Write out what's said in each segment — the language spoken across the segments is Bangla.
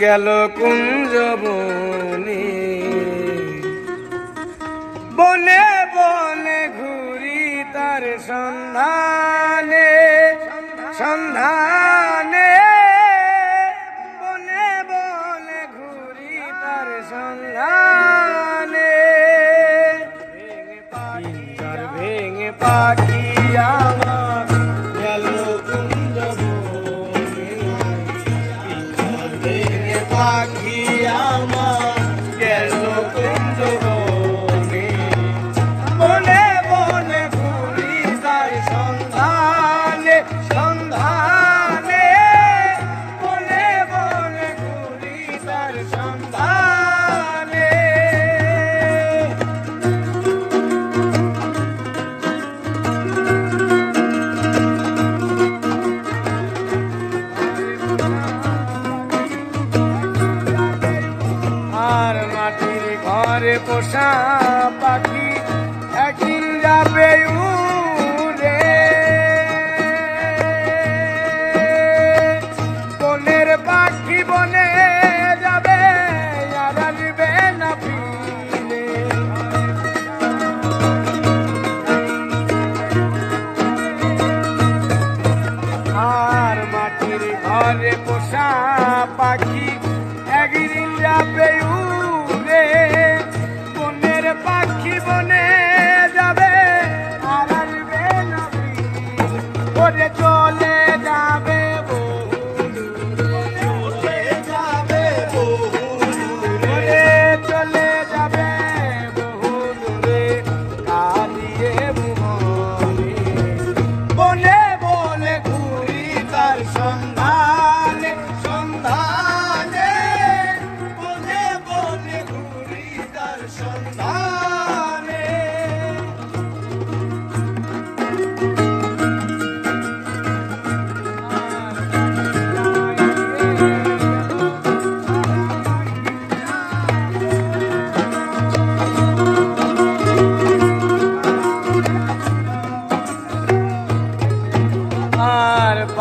গেল কুঞ্জবনে। বনে বনে ঘুরি তার সন্ধানে সন্ধানে। বনে বনে ঘুরি তার সন্ধানে। ভেঙে পাখি রাখি ঘরে পোষা পাখি একদিন যাবে উড়ে। বনের পাখি বনে যাবে, আর আসবে না ফিরে। আর মাটির ঘরে পোষা পাখি একদিন যাবে উড়ে।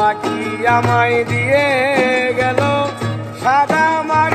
পাখি আমায় দিয়ে গেল। সাদা মার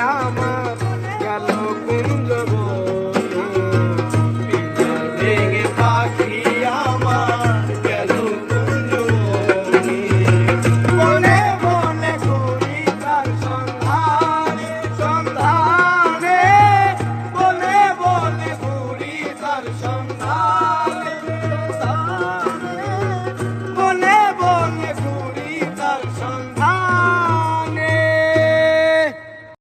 আমার গেল কুঞ্জব